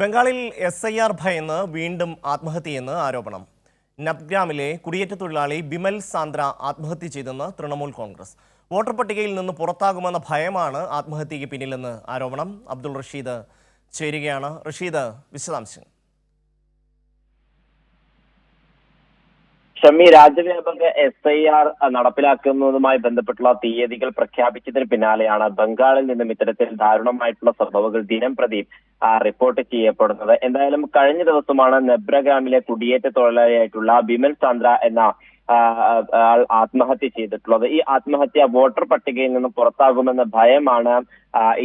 ബംഗാളിൽ S I R ഭയന്ന് വീണ്ടും ആത്മഹത്യയെന്ന് ആരോപണം. നബ്ഗ്രാമിലെ കുടിയേറ്റ തൊഴിലാളി ബിമൽ സാന്ദ്ര ആത്മഹത്യ ചെയ്തെന്ന് തൃണമൂൽ കോൺഗ്രസ്. വോട്ടർ പട്ടികയിൽ നിന്ന് പുറത്താകുമെന്ന ഭയമാണ് ആത്മഹത്യയ്ക്ക് പിന്നിലെന്ന് ആരോപണം. അബ്ദുൾ റഷീദ് ചേരുകയാണ്. റഷീദ് വിശദാംശങ്ങൾ. ഷമി രാജ്യവ്യാപക എസ് ഐ ആർ നടപ്പിലാക്കുന്നതുമായി ബന്ധപ്പെട്ടുള്ള തീയതികൾ പ്രഖ്യാപിച്ചതിന് പിന്നാലെയാണ് ബംഗാളിൽ നിന്നും ഇത്തരത്തിൽ ദാരുണമായിട്ടുള്ള സംഭവങ്ങൾ ദിനം പ്രതി റിപ്പോർട്ട് ചെയ്യപ്പെടുന്നത്. എന്തായാലും കഴിഞ്ഞ ദിവസമാണ് നെബ്രഗ്രാമിലെ കുടിയേറ്റ തൊഴിലാളിയായിട്ടുള്ള ബിമൽ ചന്ദ്ര എന്ന ആത്മഹത്യ ചെയ്തിട്ടുള്ളത്. ഈ ആത്മഹത്യ വോട്ടർ പട്ടികയിൽ നിന്നും പുറത്താകുമെന്ന ഭയമാണ്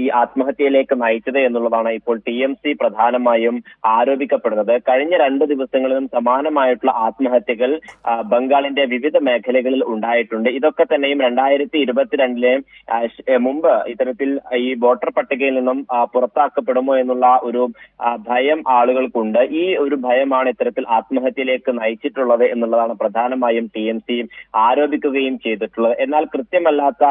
ഈ ആത്മഹത്യയിലേക്ക് നയിച്ചത് എന്നുള്ളതാണ് ഇപ്പോൾ ടി എം സി പ്രധാനമായും ആരോപിക്കപ്പെടുന്നത്. കഴിഞ്ഞ രണ്ട് ദിവസങ്ങളിലും സമാനമായിട്ടുള്ള ആത്മഹത്യകൾ ബംഗാളിന്റെ വിവിധ മേഖലകളിൽ ഉണ്ടായിട്ടുണ്ട്. ഇതൊക്കെ തന്നെയും രണ്ടായിരത്തി ഇരുപത്തിരണ്ടിലെ മുമ്പ് ഇത്തരത്തിൽ ഈ വോട്ടർ പട്ടികയിൽ നിന്നും പുറത്താക്കപ്പെടുമോ എന്നുള്ള ഒരു ഭയം ആളുകൾക്കുണ്ട്. ഈ ഒരു ഭയമാണ് ഇത്തരത്തിൽ ആത്മഹത്യയിലേക്ക് നയിച്ചിട്ടുള്ളത് എന്നുള്ളതാണ് പ്രധാനമായും ടി എം സി ആരോപിക്കുകയും ചെയ്തിട്ടുള്ളത്. എന്നാൽ കൃത്യമല്ലാത്ത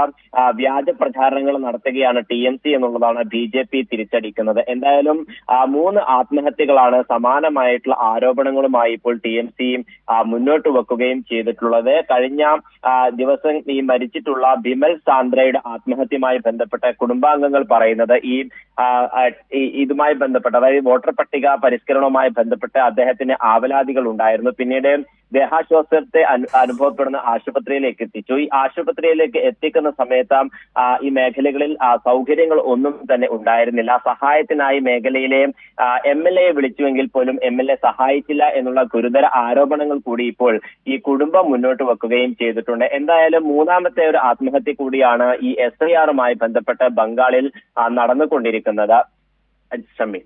വ്യാജ പ്രചാരണങ്ങൾ നടത്തുകയാണ് ടി എം സി എന്നുള്ളതാണ് ബി ജെ പി തിരിച്ചടിക്കുന്നത്. എന്തായാലും മൂന്ന് ആത്മഹത്യകളാണ് സമാനമായിട്ടുള്ള ആരോപണങ്ങളുമായി ഇപ്പോൾ ടി എം സിയും മുന്നോട്ട് വെക്കുകയും ചെയ്തിട്ടുള്ളത്. കഴിഞ്ഞ ദിവസം ഈ മരിച്ചിട്ടുള്ള ബിമൽ സാന്ദ്രയുടെ ആത്മഹത്യയുമായി ബന്ധപ്പെട്ട കുടുംബാംഗങ്ങൾ പറയുന്നത് ഈ- ഇതുമായി ബന്ധപ്പെട്ട് അതായത് വോട്ടർ പട്ടിക പരിഷ്കരണവുമായി ബന്ധപ്പെട്ട് അദ്ദേഹത്തിന് ആവലാതികൾ ഉണ്ടായിരുന്നു. പിന്നീട് ദേഹാശ്വാസത്തെ അനു- അനുഭവപ്പെടുന്ന ആശുപത്രിയിലേക്ക് എത്തിച്ചു. ഈ ആശുപത്രിയിലേക്ക് എത്തിക്കുന്ന സമയത്ത് ഈ മേഖലകളിൽ സൗകര്യങ്ങൾ ഒന്നും തന്നെ ഉണ്ടായിരുന്നില്ല. സഹായത്തിനായി മേഖലയിലെ എം എൽ എ വിളിച്ചുവെങ്കിൽ പോലും എം എൽ എ സഹായിച്ചില്ല എന്നുള്ള ഗുരുതര ആരോപണങ്ങൾ കൂടി ഇപ്പോൾ ഈ കുടുംബം മുന്നോട്ട് വെക്കുകയും ചെയ്തിട്ടുണ്ട്. എന്തായാലും മൂന്നാമത്തെ ഒരു ആത്മഹത്യ കൂടിയാണ് ഈ എസ് ഐ ആറുമായി ബന്ധപ്പെട്ട് ബംഗാളിൽ നടന്നുകൊണ്ടിരിക്കുന്നത്. ഷമി.